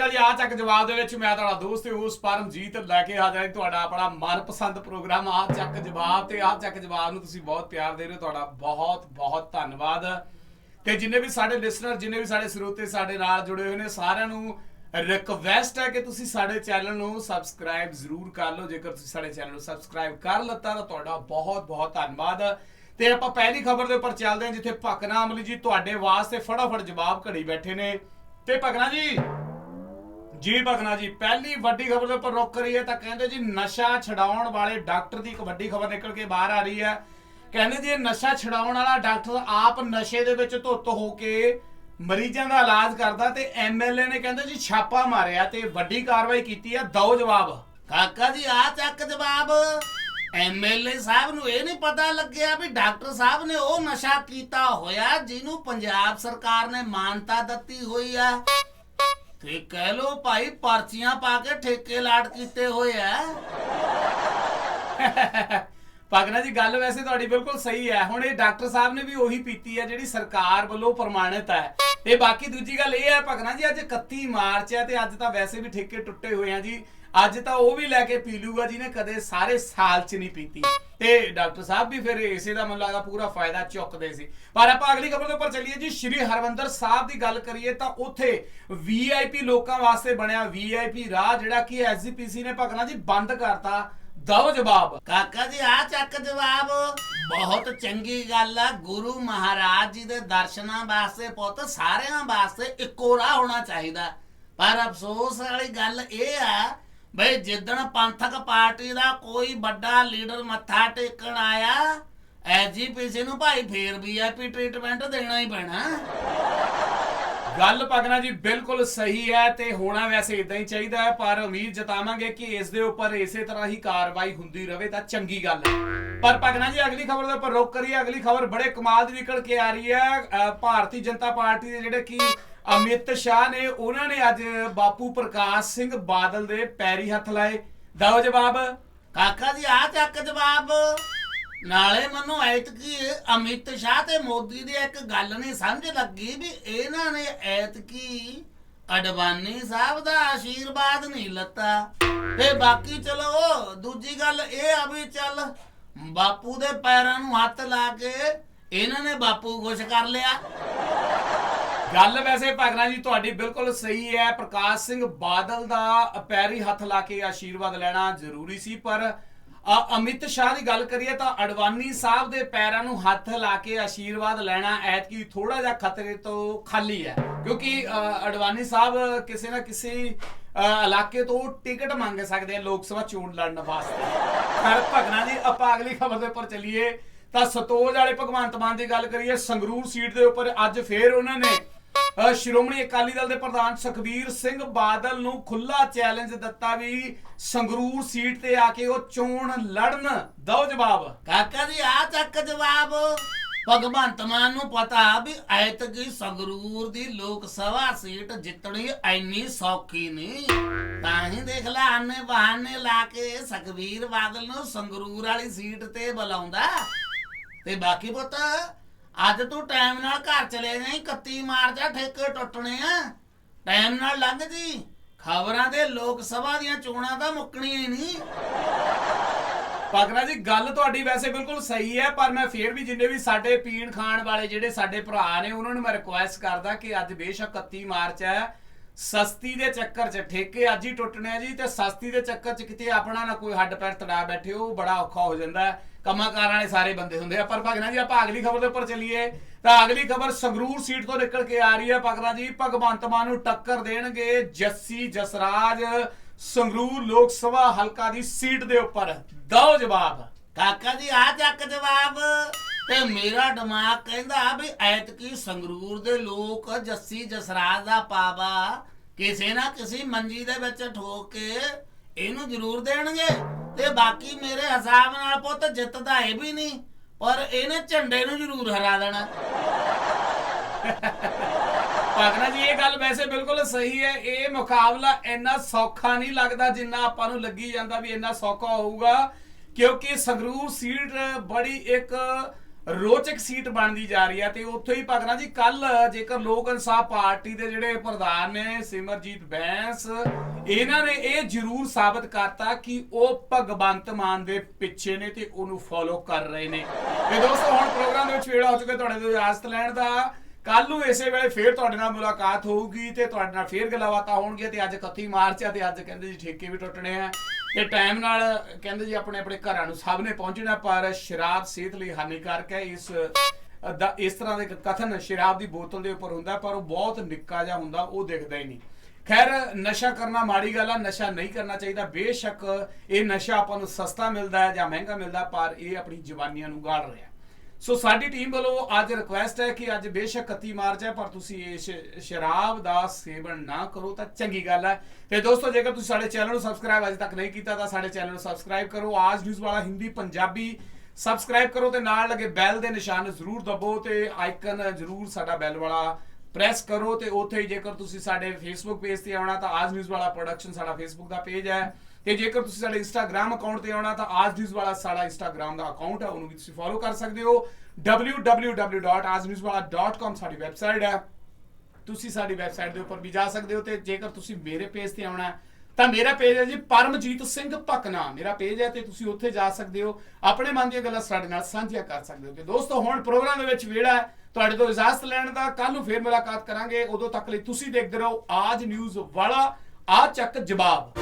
ਅਕਾਲ ਜੀ ਆ ਚੱਕ ਜਵਾਬ ਦੇ ਵਿੱਚ ਮੈਂ ਤੁਹਾਡਾ ਦੋਸਤ ਉਸ ਪਰਮਜੀਤ ਲੈ ਕੇ ਹਾਜ਼ਰ ਹਾਂ ਤੁਹਾਡਾ ਆਪਣਾ ਮਨਪਸੰਦ ਪ੍ਰੋਗਰਾਮ ਆ ਚੱਕ ਜਵਾਬ ਤੇ ਆ ਚੱਕ ਜਵਾਬ ਨੂੰ ਤੁਸੀਂ ਬਹੁਤ ਪਿਆਰ ਦੇ ਰਹੇ ਹੋ। ਤੁਹਾਡਾ ਬਹੁਤ ਬਹੁਤ ਧੰਨਵਾਦ। ਤੇ ਜਿੰਨੇ ਵੀ ਸਾਡੇ ਲਿਸਨਰ ਜਿੰਨੇ ਵੀ ਸਾਡੇ ਸਰੋਤੇ ਸਾਡੇ ਨਾਲ ਜੁੜੇ ਹੋਏ ਨੇ, ਸਾਰਿਆਂ ਨੂੰ ਰਿਕਵੈਸਟ ਹੈ ਕਿ ਤੁਸੀਂ ਸਾਡੇ ਚੈਨਲ ਨੂੰ ਸਬਸਕ੍ਰਾਈਬ ਜ਼ਰੂਰ ਕਰ ਲਓ। ਜੇਕਰ ਤੁਸੀਂ ਸਾਡੇ ਚੈਨਲ ਨੂੰ ਸਬਸਕ੍ਰਾਈਬ ਕਰ ਲੱਤਾ, ਤਾਂ ਤੁਹਾਡਾ ਬਹੁਤ ਬਹੁਤ ਧੰਨਵਾਦ। ਤੇ ਆਪਾਂ ਪਹਿਲੀ ਖਬਰ ਦੇ ਉੱਪਰ ਚੱਲਦੇ ਹਾਂ, ਜਿੱਥੇ ਭਕਨਾ ਅਮਲੀ ਜੀ ਤੁਹਾਡੇ ਵਾਸਤੇ ਫਟਾਫਟ ਜਵਾਬ ਘੜੀ ਬੈਠੇ ਨੇ। ਤੇ ਭਕਨਾ ਜੀ! ਜੀ ਭਗਨਾ ਜੀ, ਪਹਿਲੀ ਵੱਡੀ ਖਬਰ ਦੇ ਉੱਪਰ ਰੁਕ ਕਰੀਏ ਤਾਂ ਕਹਿੰਦੇ ਜੀ ਨਸ਼ਾ ਛਡਾਉਣ ਵਾਲੇ ਡਾਕਟਰ ਦੀ ਇੱਕ ਵੱਡੀ ਖਬਰ ਨਿਕਲ ਕੇ ਬਾਹਰ ਆ ਰਹੀ ਹੈ। ਕਹਿੰਦੇ ਜੀ ਨਸ਼ਾ ਛਡਾਉਣ ਵਾਲਾ ਡਾਕਟਰ ਆਪ ਨਸ਼ੇ ਦੇ ਵਿੱਚ ਧੁੱਤ ਹੋ ਕੇ ਮਰੀਜ਼ਾਂ ਦਾ ਇਲਾਜ ਕਰਦਾ ਤੇ ਐਮਐਲਏ ਨੇ ਕਹਿੰਦੇ ਜੀ ਛਾਪਾ ਮਾਰਿਆ ਤੇ ਵੱਡੀ ਕਾਰਵਾਈ ਕੀਤੀ ਹੈ। ਦੋ ਜਵਾਬ। ਕਾਕਾ ਜੀ, ਆ ਚੱਕ ਜਵਾਬ। ਐਮਐਲਏ ਸਾਹਿਬ ਨੂੰ ਇਹ ਨਹੀਂ ਪਤਾ ਲੱਗਿਆ ਵੀ ਡਾਕਟਰ ਸਾਹਿਬ ਨੇ ਉਹ ਨਸ਼ਾ ਕੀਤਾ ਹੋਇਆ ਜਿਹਨੂੰ ਪੰਜਾਬ ਸਰਕਾਰ ਨੇ ਮਾਨਤਾ ਦਿੱਤੀ ਹੋਈ ਆ ਤੇ ਕਹਿ ਲੋ ਭਾਈ ਪਰਚੀਆਂ ਪਾ ਕੇ ਠੇਕੇ ਲਾਟ ਕੀਤੇ ਹੋਏ ਆ ਭਗਨਾ ਜੀ, ਗੱਲ ਵੈਸੇ ਤੁਹਾਡੀ ਬਿਲਕੁਲ ਸਹੀ ਹੈ ਹੁਣ ਇਹ ਡਾਕਟਰ ਸਾਹਿਬ ਨੇ ਵੀ ਉਹੀ ਪੀਤੀ ਹੈ ਜਿਹੜੀ ਸਰਕਾਰ ਵੱਲੋਂ ਪ੍ਰਮਾਣਿਤ ਹੈ ਤੇ ਬਾਕੀ ਦੂਜੀ ਗੱਲ ਇਹ ਹੈ ਭਗਨਾ ਜੀ, ਅੱਜ 31 ਮਾਰਚ ਹੈ ਤੇ ਅੱਜ ਤਾਂ ਵੈਸੇ ਵੀ ਠੇਕੇ ਟੁੱਟੇ ਹੋਏ ਆ ਜੀ। ਅੱਜ ਤਾਂ ਉਹ ਵੀ ਲੈ ਕੇ ਪੀ ਲੂਗਾ ਜਿਹਨੇ ਕਦੇ ਸਾਰੇ ਸਾਲ 'ਚ ਨਹੀਂ ਪੀਤੀ। ਤੇ ਡਾਕਟਰ ਸਾਹਿਬ ਵੀ ਫਿਰ ਇਸੇ ਦਾ ਮੈਨੂੰ ਲੱਗਦਾ ਪੂਰਾ ਫਾਇਦਾ ਚੁੱਕਦੇ ਸੀ। ਪਰ ਆਪਾਂ ਅਗਲੀ ਖਬਰ ਦੇ ਉੱਪਰ ਚੱਲੀਏ ਜੀ, ਸ਼੍ਰੀ ਹਰਮੰਦਰ ਸਾਹਿਬ ਦੀ ਗੱਲ ਕਰੀਏ ਤਾਂ ਉੱਥੇ ਵੀਆਈਪੀ ਲੋਕਾਂ ਵਾਸਤੇ ਬਣਿਆ ਵੀਆਈਪੀ ਰਾਹ, ਜਿਹੜਾ ਕਿ ਐਸਜੀਪੀਸੀ ਨੇ ਭਗਨਾ ਜੀ ਬੰਦ ਕਰਤਾ। ਦਵ ਜਵਾਬ। ਕਾਕਾ ਜੀ ਆ ਚੱਕ ਜਵਾਬ। ਬਹੁਤ ਚੰਗੀ ਗੱਲ ਆ। ਗੁਰੂ ਮਹਾਰਾਜ ਜੀ ਦੇ ਦਰਸ਼ਨਾਂ ਵਾਸਤੇ ਪੁੱਤ, ਸਾਰਿਆਂ ਵਾਸਤੇ ਇੱਕੋ ਰਾਹ ਹੋਣਾ ਚਾਹੀਦਾ। ਪਰ ਅਫਸੋਸ ਵਾਲੀ ਗੱਲ ਇਹ ਆ ਬਈ ਜਿੱਦਣ ਪੰਥਕ ਪਾਰਟੀ ਦਾ ਕੋਈ ਵੱਡਾ ਲੀਡਰ ਮੱਥਾ ਟੇਕਣ ਆਇਆ ਐਜੀਪੀਸੀ ਨੂੰ ਭਾਈ ਫੇਰ ਵੀਆਈਪੀ ਟ੍ਰੀਟਮੈਂਟ ਦੇਣਾ ਹੀ ਪੈਣਾ। ਗੱਲ ਪਗਨਾ ਜੀ, ਬਿਲਕੁਲ ਸਹੀ ਹੈ ਤੇ ਹੋਣਾ ਵੈਸੇ ਇਦਾਂ ਹੀ ਚਾਹੀਦਾ ਹੈ, ਪਰ ਉਮੀਦ ਜਤਾਵਾਂਗੇ ਕਿ ਇਸ ਦੇ ਉੱਪਰ ਇਸੇ ਤਰ੍ਹਾਂ ਹੀ ਕਾਰਵਾਈ ਹੁੰਦੀ ਰਹੇ ਤਾਂ ਚੰਗੀ ਗੱਲ ਹੈ। ਪਰ ਪਗਨਾ ਜੀ, ਅਗਲੀ ਖਬਰ ਦੇ ਉੱਪਰ ਰੁਕ ਕਰੀਏ। ਅਗਲੀ ਖਬਰ ਬੜੇ ਕਮਾਲ ਦੀ ਨਿਕਲ ਕੇ ਆ ਰਹੀ ਹੈ। ਭਾਰਤੀ ਜਨਤਾ ਪਾਰਟੀ ਦੇ ਜਿਹੜੇ ਕਿ ਅਮਿਤ ਸ਼ਾਹ ਨੇ, ਉਹਨਾਂ ਨੇ ਅੱਜ ਬਾਪੂ ਪ੍ਰਕਾਸ਼ ਸਿੰਘ ਬਾਦਲ ਦੇ ਪੈਰੀ ਹੱਥ ਲਾਏ। ਦਓ ਜਵਾਬ। ਕਾਕਾ ਜੀ ਆ ਚੱਕ ਜਵਾਬ। ਨਾਲੇ ਮੈਨੂੰ ਐਤਕੀ ਅਮਿਤ ਸ਼ਾਹ ਤੇ ਮੋਦੀ ਦੀ ਇੱਕ ਗੱਲ ਨਹੀਂ ਸਮਝ ਲੱਗੀ ਵੀ ਇਹਨਾਂ ਨੇ ਐਤਕੀ ਅਡਵਾਨੀ ਸਾਹਿਬ ਦਾ ਆਸ਼ੀਰਵਾਦ ਨਹੀਂ ਲੱਤਾ। ਤੇ ਬਾਕੀ ਚਲੋ, ਦੂਜੀ ਗੱਲ ਇਹ ਆ ਵੀ ਚੱਲ ਬਾਪੂ ਦੇ ਪੈਰਾਂ ਨੂੰ ਹੱਥ ਲਾ ਕੇ ਇਹਨਾਂ ਨੇ ਬਾਪੂ ਖੁਸ਼ ਕਰ ਲਿਆ। ਗੱਲ ਵੈਸੇ ਭਗਨਾ ਜੀ ਤੁਹਾਡੀ ਬਿਲਕੁਲ ਸਹੀ ਹੈ। ਪ੍ਰਕਾਸ਼ ਸਿੰਘ ਬਾਦਲ ਦਾ ਪੈਰੀ ਹੱਥ ਲਾ ਕੇ ਆਸ਼ੀਰਵਾਦ ਲੈਣਾ ਜ਼ਰੂਰੀ ਸੀ ਪਰ ਅਮਿਤ ਸ਼ਾਹ ਦੀ ਗੱਲ ਕਰੀਏ ਤਾਂ ਅਡਵਾਨੀ ਸਾਹਿਬ ਦੇ ਪੈਰਾਂ ਨੂੰ ਹੱਥ ਲਾ ਕੇ ਆਸ਼ੀਰਵਾਦ ਲੈਣਾ ਐਤਕੀ ਥੋੜਾ ਜਿਹਾ ਖਤਰੇ ਤੋਂ ਖਾਲੀ ਹੈ। ਕਿਉਂਕਿ ਅ, ਅਡਵਾਨੀ ਸਾਹਿਬ ਕਿਸੇ ਨਾ ਕਿਸੇ ਇਲਾਕੇ ਤੋਂ ਟਿਕਟ ਮੰਗ ਸਕਦੇ ਆ ਲੋਕ ਸਭਾ ਚੋਣ ਲੜਨ ਵਾਸਤੇ। ਪਰ ਭਗਨਾ ਜੀ ਆਪਾਂ ਅਗਲੀ ਖਬਰ ਦੇ ਉੱਪਰ ਚੱਲੀਏ। ਤਾਂ ਸਤੋਜ ਵਾਲੇ ਭਗਵੰਤ ਮਾਨ ਦੀ ਗੱਲ ਕਰੀਏ ਸੰਗਰੂਰ ਸੀਟ ਦੇ ਉੱਪਰ ਅੱਜ ਫੇਰ ਉਹਨਾਂ ਨੇ ਸ਼੍ਰੋਮਣੀ ਅਕਾਲੀ ਦਲ ਦੇ ਪ੍ਰਧਾਨ ਸੁਖਬੀਰ ਸਿੰਘ ਬਾਦਲ ਨੂੰ ਖੁੱਲਾ ਚੈਲੰਜ ਦਿੱਤਾ ਵੀ ਸੰਗਰੂਰ ਸੀਟ ਤੇ ਆ ਕੇ ਉਹ ਚੋਣ ਲੜਨ। ਦਿਓ ਜਵਾਬ। ਕਾਕਾ ਜੀ ਆ ਚੱਕ ਜਵਾਬ। ਭਗਵੰਤ ਮਾਨ ਨੂੰ ਪਤਾ ਵੀ ਐਤਕੀ ਸੰਗਰੂਰ ਦੀ ਲੋਕ ਸਭਾ ਸੀਟ ਜਿੱਤਣੀ ਐਨੀ ਸੌਖੀ ਨਹੀਂ। ਤਾਂ ਹੀ ਦੇਖ ਲੈ, ਆਨੇ ਬਹਾਨੇ ਲਾ ਕੇ ਸੁਖਬੀਰ ਬਾਦਲ ਨੂੰ ਸੰਗਰੂਰ ਵਾਲੀ ਸੀਟ ਤੇ ਬੁਲਾਉਂਦਾ। ਤੇ ਬਾਕੀ ਪੁੱਤ ਅੱਜ ਤੂੰ ਟਾਈਮ ਨਾਲ ਘਰ ਚਲੇ ਜਾਈਂ 31 ਮਾਰਚ ਆ ਠੇਕੇ ਟੁੱਟਣੇ ਆ। ਟਾਈਮ ਨਾਲ ਲੰਘ ਜੀ ਖਬਰਾਂ ਦੇ ਲੋਕ ਸਭਾ ਦੀਆਂ ਚੋਣਾਂ ਤਾਂ ਮੁੱਕਣੀਆਂ ਹੀ ਨਹੀਂ। ਪਗਨਾ ਜੀ, ਗੱਲ ਤੁਹਾਡੀ ਵੈਸੇ ਬਿਲਕੁਲ ਸਹੀ ਹੈ, ਪਰ ਮੈਂ ਫੇਰ ਵੀ ਜਿੰਨੇ ਵੀ ਸਾਡੇ ਪੀਣ ਖਾਣ ਵਾਲੇ ਜਿਹੜੇ ਸਾਡੇ ਭਰਾ ਨੇ, ਉਹਨਾਂ ਨੂੰ ਮੈਂ ਰਿਕੁਐਸਟ ਕਰਦਾ ਕਿ ਅੱਜ ਬੇਸ਼ੱਕ 31 ਮਾਰਚ ਹੈ। ਸਸਤੀ ਦੇ ਚੱਕਰ 'ਚ ਠੇਕੇ ਅੱਜ ਹੀ ਟੁੱਟਣੇ ਆ ਜੀ ਤੇ ਸਸਤੀ ਦੇ ਚੱਕਰ 'ਚ ਕਿਤੇ ਆਪਣਾ ਨਾ ਕੋਈ ਹੱਡ ਪੈਰ ਤੜਾ ਬੈਠੇ ਉਹ ਬੜਾ ਔਖਾ ਹੋ ਜਾਂਦਾ ਹੈ। ਵਾਲੇ ਸਾਰੇ ਬੰਦੇ ਹੁੰਦੇ ਆ। ਪਰ ਭਗਨਾ ਜੀ, ਆਪਾਂ ਅਗਲੀ ਖਬਰ ਦੇ ਉੱਪਰ ਚੱਲੀਏ। ਤਾਂ ਅਗਲੀ ਖਬਰ ਸੰਗਰੂਰ ਸੀਟ ਤੋਂ ਨਿਕਲ ਕੇ ਆ ਰਹੀ ਹੈ ਭਗਨਾ ਜੀ। ਭਗਵੰਤ ਮਾਨ ਨੂੰ ਟੱਕਰ ਦੇਣਗੇ ਜੱਸੀ ਜਸਰਾਜ ਸੰਗਰੂਰ ਲੋਕ ਸਭਾ ਹਲਕਾ ਦੀ ਸੀਟ ਦੇ ਉੱਪਰ। ਦਿਓ ਜਵਾਬ। ਕਾਕਾ ਜੀ ਆ ਚੱਕ ਜਵਾਬ। ਤੇ ਮੇਰਾ ਦਿਮਾਗ ਕਹਿੰਦਾ ਵੀ ਐਤਕੀ ਸੰਗਰੂਰ ਦੇ ਲੋਕ ਜੱਸੀ ਜਸਰਾਜ ਦਾ ਪਾਵਾ ਕਿਸੇ ਨਾ ਕਿਸੇ ਮੰਜੀ ਦੇ ਵਿੱਚ ਠੋਕ ਕੇ ਇਹਨੂੰ ਜ਼ਰੂਰ ਦੇਣਗੇ ਤੇ ਬਾਕੀ ਮੇਰੇ ਹਿਸਾਬ ਨਾਲ ਪੁੱਤ ਜਿੱਤਦਾ ਇਹ ਵੀ ਨਹੀਂ, ਪਰ ਇਹਨੇ ਝੰਡੇ ਨੂੰ ਜ਼ਰੂਰ ਹਰਾ ਦੇਣਾ। ਭਾਗਨਾ ਜੀ, ਇਹ ਗੱਲ ਵੈਸੇ ਬਿਲਕੁਲ ਸਹੀ ਹੈ। ਇਹ ਮੁਕਾਬਲਾ ਇੰਨਾ ਸੌਖਾ ਨਹੀਂ ਲੱਗਦਾ ਜਿੰਨਾ ਆਪਾਂ ਨੂੰ ਲੱਗੀ ਜਾਂਦਾ ਵੀ ਇੰਨਾ ਸੌਖਾ ਹੋਊਗਾ, ਕਿਉਂਕਿ ਸੰਗਰੂਰ ਸੀਟ ਬੜੀ ਇੱਕ ਰੋਚਕ ਸੀਟ ਬਣਦੀ ਜਾ ਰਹੀ ਹੈ ਤੇ ਉੱਥੇ ਹੀ ਭਗਨਾ ਜੀ ਕੱਲ ਜੇਕਰ ਲੋਕ ਇਨਸਾਫ ਪਾਰਟੀ ਦੇ ਜਿਹੜੇ ਪ੍ਰਧਾਨ ਨੇ ਸਿਮਰਜੀਤ ਬੈਂਸ, ਇਹਨਾਂ ਨੇ ਇਹ ਜ਼ਰੂਰ ਸਾਬਤ ਕਰਤਾ ਕਿ ਉਹ ਭਗਵੰਤ ਮਾਨ ਦੇ ਪਿੱਛੇ ਨੇ ਤੇ ਉਹਨੂੰ ਫੋਲੋ ਕਰ ਰਹੇ ਨੇ। ਤੇ ਦੋਸਤੋ, ਹੁਣ ਪ੍ਰੋਗਰਾਮ ਦੇ ਵਿੱਚ ਵੇਲਾ ਹੋ ਚੁੱਕਾ ਤੁਹਾਡੇ ਤੋਂ ਇਜਾਜ਼ਤ ਲੈਣ ਦਾ। ਕੱਲ ਨੂੰ ਇਸੇ ਵੇਲੇ ਫੇਰ ਤੁਹਾਡੇ ਨਾਲ ਮੁਲਾਕਾਤ ਹੋਊਗੀ ਤੇ ਤੁਹਾਡੇ ਨਾਲ ਫੇਰ ਗੱਲਾਂ ਬਾਤਾਂ ਹੋਣਗੀਆਂ ਤੇ ਅੱਜ 31 ਮਾਰਚ ਆ ਤੇ ਅੱਜ ਕਹਿੰਦੇ ਜੀ ਠੇਕੇ ਵੀ ਟੁੱਟਣੇ ਆ। ਤੇ ਟਾਈਮ ਨਾਲ ਕਹਿੰਦੇ ਜੀ ਆਪਣੇ ਆਪਣੇ ਘਰਾਂ ਨੂੰ ਸਭ ਨੇ ਪਹੁੰਚਣਾ, ਪਰ ਸ਼ਰਾਬ ਸਿਹਤ ਲਈ ਹਾਨੀਕਾਰਕ ਹੈ। ਇਸ ਦਾ, ਇਸ ਤਰ੍ਹਾਂ ਦਾ ਇੱਕ ਕਥਨ ਸ਼ਰਾਬ ਦੀ ਬੋਤਲ ਦੇ ਉੱਪਰ ਹੁੰਦਾ ਪਰ ਉਹ ਬਹੁਤ ਨਿੱਕਾ ਜਿਹਾ ਹੁੰਦਾ, ਉਹ ਦਿਖਦਾ ਹੀ ਨਹੀਂ। ਖੈਰ, ਨਸ਼ਾ ਕਰਨਾ ਮਾੜੀ ਗੱਲ ਆ, ਨਸ਼ਾ ਨਹੀਂ ਕਰਨਾ ਚਾਹੀਦਾ। ਬੇਸ਼ੱਕ ਇਹ ਨਸ਼ਾ ਆਪਾਂ ਨੂੰ ਸਸਤਾ ਮਿਲਦਾ ਹੈ ਜਾਂ ਮਹਿੰਗਾ ਮਿਲਦਾ ਪਰ ਇਹ ਆਪਣੀ ਜਵਾਨੀਆਂ ਨੂੰ ਗਾਲ ਰਿਹਾ ਸੋ ਸਾਡੀ ਟੀਮ ਵੱਲੋਂ ਅੱਜ ਰਿਕੁਐਸਟ ਹੈ ਕਿ ਅੱਜ ਬੇਸ਼ੱਕ 31 ਮਾਰਚ ਹੈ ਪਰ ਤੁਸੀਂ ਇਸ ਸ਼ਰਾਬ ਦਾ ਸੇਵਨ ਨਾ ਕਰੋ, ਤਾਂ ਚੰਗੀ ਗੱਲ ਹੈ। ਤੇ ਦੋਸਤੋ, ਜੇਕਰ ਤੁਸੀਂ ਸਾਡੇ ਚੈਨਲ ਨੂੰ ਸਬਸਕ੍ਰਾਈਬ ਅਜੇ ਤੱਕ ਨਹੀਂ ਕੀਤਾ, ਤਾਂ ਸਾਡੇ ਚੈਨਲ ਨੂੰ ਸਬਸਕ੍ਰਾਈਬ ਕਰੋ। ਆਜ ਨਿਊਜ਼ ਵਾਲਾ ਹਿੰਦੀ ਪੰਜਾਬੀ ਸਬਸਕ੍ਰਾਈਬ ਕਰੋ ਤੇ ਨਾਲ ਲੱਗੇ ਬੈਲ ਦੇ ਨਿਸ਼ਾਨ ਜ਼ਰੂਰ ਦਬੋ ਤੇ ਆਈਕਨ ਜ਼ਰੂਰ ਸਾਡਾ ਬੈਲ ਵਾਲਾ ਪ੍ਰੈਸ ਕਰੋ ਤੇ ਉੱਥੇ ਹੀ ਜੇਕਰ ਤੁਸੀਂ ਸਾਡੇ ਫੇਸਬੁੱਕ ਪੇਜ ਤੇ ਆਉਣਾ ਤਾਂ ਆਜ ਨਿਊਜ਼ ਵਾਲਾ ਪ੍ਰੋਡਕਸ਼ਨ ਸਾਡਾ ਫੇਸਬੁੱਕ ਦਾ ਪੇਜ ਹੈ। ਤੇ ਜੇਕਰ ਤੁਸੀਂ ਸਾਡੇ ਇੰਸਟਾਗ੍ਰam ਅਕਾਊਂਟ ਤੇ ਆਉਣਾ ਤਾਂ ਆਜ ਨਿਊਜ਼ ਵਾਲਾ ਸਾਡਾ ਇੰਸਟਾਗ੍ਰam ਦਾ ਅਕਾਊਂਟ ਹੈ, ਉਹਨੂੰ ਵੀ ਤੁਸੀਂ ਫੋਲੋ ਕਰ ਸਕਦੇ ਹੋ। www.ajnewswala.com ਸਾਡੀ ਵੈਬਸਾਈਟ ਹੈ। ਤੁਸੀਂ ਸਾਡੀ ਵੈਬਸਾਈਟ ਦੇ ਉੱਪਰ ਵੀ ਜਾ ਸਕਦੇ ਹੋ ਤੇ ਜੇਕਰ ਤੁਸੀਂ ਮੇਰੇ ਪੇਜ ਤੇ ਆਉਣਾ ਤਾਂ ਮੇਰਾ ਪੇਜ ਹੈ ਜੀ ਪਰਮਜੀਤ ਸਿੰਘ ਭਕਨਾ। ਮੇਰਾ ਪੇਜ ਹੈ ਤੇ ਤੁਸੀਂ ਉੱਥੇ ਜਾ ਸਕਦੇ ਹੋ। ਆਪਣੇ ਮਨ ਦੀਆਂ ਗੱਲਾਂ ਸਾਡੇ ਨਾਲ ਸਾਂਝੀਆਂ ਕਰ ਸਕਦੇ ਹੋ। ਤੇ ਦੋਸਤੋ, ਹੁਣ ਪ੍ਰੋਗਰਾਮ ਦੇ ਵਿੱਚ ਵੇੜਾ ਹੈ। ਤੁਹਾਡੇ ਤੋਂ ਇਜਾਜ਼ਤ ਲੈਣ ਦਾ ਕੱਲ ਨੂੰ ਫੇਰ ਮੁਲਾਕਾਤ ਕਰਾਂਗੇ। ਉਦੋਂ ਤੱਕ ਲਈ ਤੁਸੀਂ ਦੇਖਦੇ ਰਹੋ ਆਜ ਨਿਊਜ਼ ਵਾਲਾ ਆ ਚੱਕ ਜਵਾਬ।